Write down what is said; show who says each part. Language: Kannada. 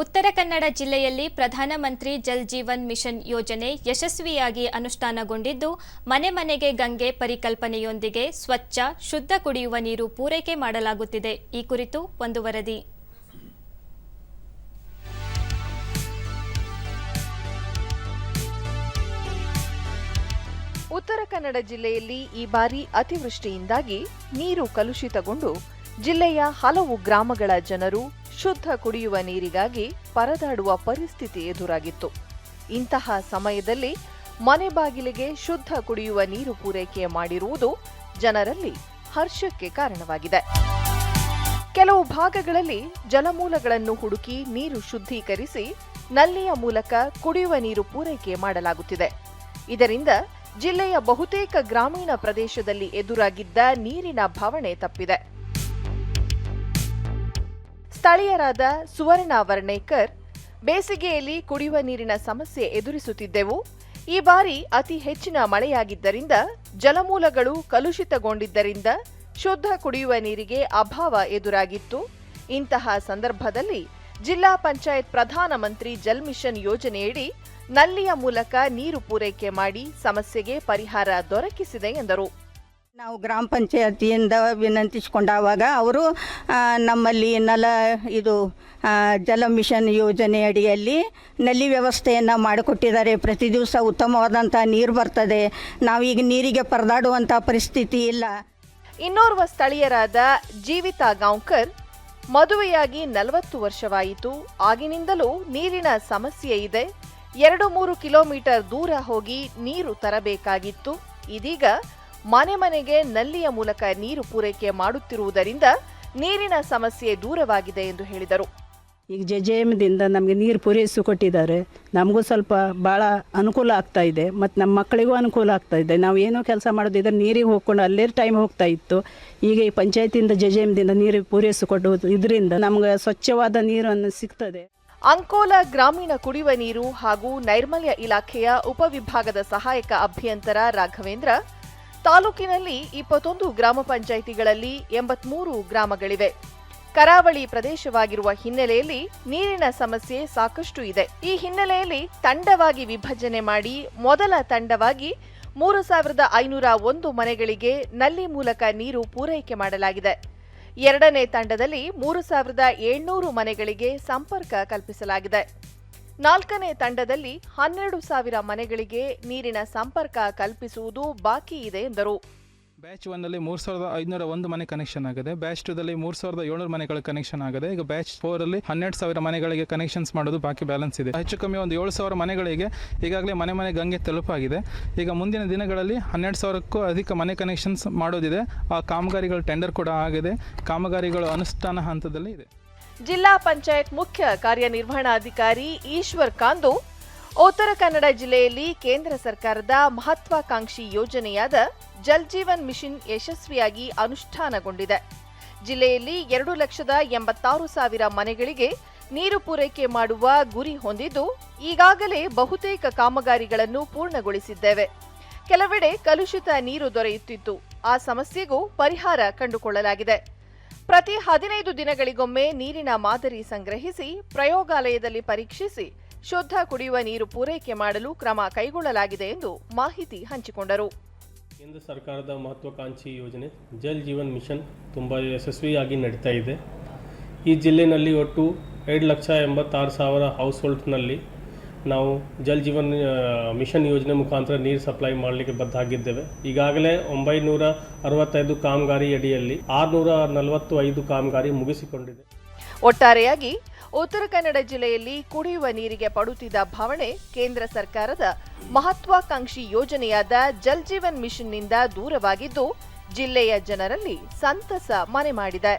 Speaker 1: ಉತ್ತರ ಕನ್ನಡ ಜಿಲ್ಲೆಯಲ್ಲಿ ಪ್ರಧಾನಮಂತ್ರಿ ಜಲ್ ಜೀವನ್ ಮಿಷನ್ ಯೋಜನೆ ಯಶಸ್ವಿಯಾಗಿ ಅನುಷ್ಠಾನಗೊಂಡಿದ್ದು, ಮನೆ ಮನೆಗೆ ಗಂಗೆ ಪರಿಕಲ್ಪನೆಯೊಂದಿಗೆ ಸ್ವಚ್ಛ, ಶುದ್ಧ ಕುಡಿಯುವ ನೀರು ಪೂರೈಕೆ ಮಾಡಲಾಗುತ್ತಿದೆ. ಈ ಕುರಿತು ಒಂದು ವರದಿ.
Speaker 2: ಉತ್ತರ ಕನ್ನಡ ಜಿಲ್ಲೆಯಲ್ಲಿ ಈ ಬಾರಿ ಅತಿವೃಷ್ಟಿಯಿಂದಾಗಿ ನೀರು ಕಲುಷಿತಗೊಂಡು, ಜಿಲ್ಲೆಯ ಹಲವು ಗ್ರಾಮಗಳ ಜನರು ಶುದ್ಧ ಕುಡಿಯುವ ನೀರಿಗಾಗಿ ಪರದಾಡುವ ಪರಿಸ್ಥಿತಿ ಎದುರಾಗಿತ್ತು. ಇಂತಹ ಸಮಯದಲ್ಲಿ ಮನೆ ಬಾಗಿಲಿಗೆ ಶುದ್ಧ ಕುಡಿಯುವ ನೀರು ಪೂರೈಕೆ ಮಾಡಿರುವುದು ಜನರಲ್ಲಿ ಹರ್ಷಕ್ಕೆ ಕಾರಣವಾಗಿದೆ. ಕೆಲವು ಭಾಗಗಳಲ್ಲಿ ಜಲಮೂಲಗಳನ್ನು ಹುಡುಕಿ ನೀರು ಶುದ್ಧೀಕರಿಸಿ ನಲ್ಲಿಯ ಮೂಲಕ ಕುಡಿಯುವ ನೀರು ಪೂರೈಕೆ ಮಾಡಲಾಗುತ್ತಿದೆ. ಇದರಿಂದ ಜಿಲ್ಲೆಯ ಬಹುತೇಕ ಗ್ರಾಮೀಣ ಪ್ರದೇಶದಲ್ಲಿ ಎದುರಾಗಿದ್ದ ನೀರಿನ ಭವಣೆ ತಪ್ಪಿದೆ. ಸ್ಥಳೀಯರಾದ ಸುವರ್ಣ ವರ್ಣೇಕರ್ ಬೇಸಿಗೆಯಲ್ಲಿ ಕುಡಿಯುವ ನೀರಿನ ಸಮಸ್ಯೆ ಎದುರಿಸುತ್ತಿದ್ದೆವು. ಈ ಬಾರಿ ಅತಿ ಹೆಚ್ಚಿನ ಮಳೆಯಾಗಿದ್ದರಿಂದ ಜಲಮೂಲಗಳು ಕಲುಷಿತಗೊಂಡಿದ್ದರಿಂದ ಶುದ್ಧ ಕುಡಿಯುವ ನೀರಿಗೆ ಅಭಾವ ಎದುರಾಗಿತ್ತು. ಇಂತಹ ಸಂದರ್ಭದಲ್ಲಿ ಜಿಲ್ಲಾ ಪಂಚಾಯತ್ ಪ್ರಧಾನಮಂತ್ರಿ ಜಲ್ ಮಿಷನ್ ಯೋಜನೆಯಡಿ ನಲ್ಲಿಯ ಮೂಲಕ ನೀರು ಪೂರೈಕೆ ಮಾಡಿ ಸಮಸ್ಯೆಗೆ ಪರಿಹಾರ ದೊರಕಿಸಿದೆ ಎಂದರು.
Speaker 3: ನಾವು ಗ್ರಾಮ ಪಂಚಾಯತಿಯಿಂದ ವಿನಂತಿಸ್ಕೊಂಡಾವಾಗ ಅವರು ನಮ್ಮಲ್ಲಿ ನಲ, ಇದು ಜಲ ಮಿಷನ್ ಯೋಜನೆ ಅಡಿಯಲ್ಲಿ ನಲ್ಲಿ ವ್ಯವಸ್ಥೆಯನ್ನು ಮಾಡಿಕೊಟ್ಟಿದ್ದಾರೆ. ಪ್ರತಿ ದಿವಸ ಉತ್ತಮವಾದಂಥ ನೀರು ಬರ್ತದೆ. ನಾವೀಗ ನೀರಿಗೆ ಪರದಾಡುವಂಥ ಪರಿಸ್ಥಿತಿ ಇಲ್ಲ.
Speaker 2: ಇನ್ನೋರ್ವ ಸ್ಥಳೀಯರಾದ ಜೀವಿತಾ ಗಾಂವ್ಕರ್ ಮದುವೆಯಾಗಿ ನಲವತ್ತು ವರ್ಷವಾಯಿತು. ಆಗಿನಿಂದಲೂ ನೀರಿನ ಸಮಸ್ಯೆ ಇದೆ. ಎರಡು ಮೂರು ಕಿಲೋಮೀಟರ್ ದೂರ ಹೋಗಿ ನೀರು ತರಬೇಕಾಗಿತ್ತು. ಇದೀಗ ಮನೆ ಮನೆಗೆ ನಲ್ಲಿಯ ಮೂಲಕ ನೀರು ಪೂರೈಕೆ ಮಾಡುತ್ತಿರುವುದರಿಂದ ನೀರಿನ ಸಮಸ್ಯೆ ದೂರವಾಗಿದೆ ಎಂದು ಹೇಳಿದರು.
Speaker 4: ಈಗ ಜೆ ಜೆ ಎಮ್ದಿಂದ ನಮಗೆ ನೀರು ಪೂರೈಸಿ ಕೊಟ್ಟಿದ್ದಾರೆ. ನಮಗೂ ಸ್ವಲ್ಪ ಭಾಳ ಅನುಕೂಲ ಆಗ್ತಾ ಇದೆ. ಮತ್ತು ನಮ್ಮ ಮಕ್ಕಳಿಗೂ ಅನುಕೂಲ ಆಗ್ತಾ ಇದೆ. ನಾವು ಏನೋ ಕೆಲಸ ಮಾಡೋದಿದ್ರೆ ನೀರಿಗೆ ಹೋಗ್ಕೊಂಡು ಅಲ್ಲೇ ಟೈಮ್ ಹೋಗ್ತಾ ಇತ್ತು. ಈಗ ಈ ಪಂಚಾಯತಿಯಿಂದ ಜೆ ಜೆ ಎಮ್ದಿಂದ ನೀರು ಪೂರೈಸಿಕೊಡುವುದು ಇದರಿಂದ ನಮ್ಗೆ ಸ್ವಚ್ಛವಾದ ನೀರನ್ನು ಸಿಗ್ತದೆ.
Speaker 2: ಅಂಕೋಲ ಗ್ರಾಮೀಣ ಕುಡಿಯುವ ನೀರು ಹಾಗೂ ನೈರ್ಮಲ್ಯ ಇಲಾಖೆಯ ಉಪವಿಭಾಗದ ಸಹಾಯಕ ಅಭಿಯಂತರ ರಾಘವೇಂದ್ರ ತಾಲೂಕಿನಲ್ಲಿ ಇಪ್ಪತ್ತೊಂದು ಗ್ರಾಮ ಪಂಚಾಯಿತಿಗಳಲ್ಲಿ ಎಂಬತ್ಮೂರು ಗ್ರಾಮಗಳಿವೆ. ಕರಾವಳಿ ಪ್ರದೇಶವಾಗಿರುವ ಹಿನ್ನೆಲೆಯಲ್ಲಿ ನೀರಿನ ಸಮಸ್ಯೆ ಸಾಕಷ್ಟು ಇದೆ. ಈ ಹಿನ್ನೆಲೆಯಲ್ಲಿ ತಂಡವಾಗಿ ವಿಭಜನೆ ಮಾಡಿ ಮೊದಲ ತಂಡವಾಗಿ ಮೂರು ಸಾವಿರದ ಐನೂರ ಒಂದು ಮನೆಗಳಿಗೆ ನಲ್ಲಿ ಮೂಲಕ ನೀರು ಪೂರೈಕೆ ಮಾಡಲಾಗಿದೆ. ಎರಡನೇ ತಂಡದಲ್ಲಿ ಮೂರು ಸಾವಿರದ ಏಳ್ನೂರು ಮನೆಗಳಿಗೆ ಸಂಪರ್ಕ ಕಲ್ಪಿಸಲಾಗಿದೆ. ನಾಲ್ಕನೇ ತಂಡದಲ್ಲಿ ಹನ್ನೆರಡು ಸಾವಿರ ಮನೆಗಳಿಗೆ ನೀರಿನ ಸಂಪರ್ಕ ಕಲ್ಪಿಸುವುದು ಬಾಕಿ ಇದೆ ಎಂದರು.
Speaker 5: ಬ್ಯಾಚ್ ಒನ್ನಲ್ಲಿ ಮೂರು ಸಾವಿರದ ಐದುನೂರ ಒಂದು ಮನೆ ಕನೆಕ್ಷನ್ ಆಗಿದೆ. ಬ್ಯಾಚ್ ಟೂದಲ್ಲಿ ಮೂರು ಸಾವಿರದ ಏಳ್ನೂರು ಮನೆಗಳ ಕನೆಕ್ಷನ್ ಆಗಿದೆ. ಈಗ ಬ್ಯಾಚ್ ಫೋರಲ್ಲಿ ಹನ್ನೆರಡು ಸಾವಿರ ಮನೆಗಳಿಗೆ ಕನೆಕ್ಷನ್ಸ್ ಮಾಡೋದು ಬಾಕಿ ಬ್ಯಾಲೆನ್ಸ್ ಇದೆ. ಹೆಚ್ಚು ಕಮ್ಮಿ ಒಂದು ಏಳು ಸಾವಿರ ಮನೆಗಳಿಗೆ ಈಗಾಗಲೇ ಮನೆ ಮನೆ ಗಂಗೆ ತಲುಪಾಗಿದೆ. ಈಗ ಮುಂದಿನ ದಿನಗಳಲ್ಲಿ ಹನ್ನೆರಡು ಸಾವಿರಕ್ಕೂ ಅಧಿಕ ಮನೆ ಕನೆಕ್ಷನ್ಸ್ ಮಾಡೋದಿದೆ. ಆ ಕಾಮಗಾರಿಗಳ ಟೆಂಡರ್ ಕೂಡ ಆಗಿದೆ. ಕಾಮಗಾರಿಗಳು ಅನುಷ್ಠಾನ ಹಂತದಲ್ಲಿ ಇದೆ.
Speaker 2: ಜಿಲ್ಲಾ ಪಂಚಾಯತ್ ಮುಖ್ಯ ಕಾರ್ಯನಿರ್ವಹಣಾಧಿಕಾರಿ ಈಶ್ವರ್ ಕಾಂದು, ಉತ್ತರ ಕನ್ನಡ ಜಿಲ್ಲೆಯಲ್ಲಿ ಕೇಂದ್ರ ಸರ್ಕಾರದ ಮಹತ್ವಾಕಾಂಕ್ಷಿ ಯೋಜನೆಯಾದ ಜಲ್ ಜೀವನ್ ಮಿಷನ್ ಯಶಸ್ವಿಯಾಗಿ ಅನುಷ್ಠಾನಗೊಂಡಿದೆ. ಜಿಲ್ಲೆಯಲ್ಲಿ ಎರಡು ಲಕ್ಷದ ಎಂಬತ್ತಾರು ಸಾವಿರ ಮನೆಗಳಿಗೆ ನೀರು ಪೂರೈಕೆ ಮಾಡುವ ಗುರಿ ಹೊಂದಿದ್ದು, ಈಗಾಗಲೇ ಬಹುತೇಕ ಕಾಮಗಾರಿಗಳನ್ನು ಪೂರ್ಣಗೊಳಿಸಿದ್ದೇವೆ. ಕೆಲವೆಡೆ ಕಲುಷಿತ ನೀರು ದೊರೆಯುತ್ತಿತ್ತು. ಆ ಸಮಸ್ಯೆಗೂ ಪರಿಹಾರ ಕಂಡುಕೊಳ್ಳಲಾಗಿದೆ. ಪ್ರತಿ ಹದಿನೈದು ದಿನಗಳಿಗೊಮ್ಮೆ ನೀರಿನ ಮಾದರಿ ಸಂಗ್ರಹಿಸಿ ಪ್ರಯೋಗಾಲಯದಲ್ಲಿ ಪರೀಕ್ಷಿಸಿ ಶುದ್ಧ ಕುಡಿಯುವ ನೀರು ಪೂರೈಕೆ ಮಾಡಲು ಕ್ರಮ ಕೈಗೊಳ್ಳಲಾಗಿದೆ ಎಂದು ಮಾಹಿತಿ ಹಂಚಿಕೊಂಡರು.
Speaker 6: ಕೇಂದ್ರ ಸರ್ಕಾರದ ಮಹತ್ವಾಕಾಂಕ್ಷಿ ಯೋಜನೆ ಜಲ್ ಜೀವನ್ ಮಿಷನ್ ತುಂಬ ಯಶಸ್ವಿಯಾಗಿ ನಡೀತಾ ಇದೆ. ಈ ಜಿಲ್ಲೆಯಲ್ಲಿ ಒಟ್ಟು ಎರಡು ಲಕ್ಷ ಎಂಬತ್ತಾರು ಸಾವಿರ ಹೌಸ್ ಹೋಲ್ಡ್ನಲ್ಲಿ ನಾವು ಜಲ್ ಜೀವನ್ ಮಿಷನ್ ಯೋಜನೆ ಮುಖಾಂತರ ನೀರು ಸಪ್ಲೈ ಮಾಡಲಿಕ್ಕೆ ಬದ್ಧಾಗಿದ್ದೇವೆ. ಈಗಾಗಲೇ ಒಂಬೈನೂರ ಅರವತ್ತೈದು ಕಾಮಗಾರಿ ಅಡಿಯಲ್ಲಿ ಆರುನೂರ ನಲವತ್ತು ಐದು ಕಾಮಗಾರಿ ಮುಗಿಸಿಕೊಂಡಿದೆ.
Speaker 2: ಒಟ್ಟಾರೆಯಾಗಿ ಉತ್ತರ ಕನ್ನಡ ಜಿಲ್ಲೆಯಲ್ಲಿ ಕುಡಿಯುವ ನೀರಿಗೆ ಪಡುತ್ತಿದ್ದ ಭಾವನೆ ಕೇಂದ್ರ ಸರ್ಕಾರದ ಮಹತ್ವಾಕಾಂಕ್ಷಿ ಯೋಜನೆಯಾದ ಜಲ್ ಜೀವನ್ ಮಿಷನ್ನಿಂದ ದೂರವಾಗಿದ್ದು, ಜಿಲ್ಲೆಯ ಜನರಲ್ಲಿ ಸಂತಸ ಮನೆ ಮಾಡಿದೆ.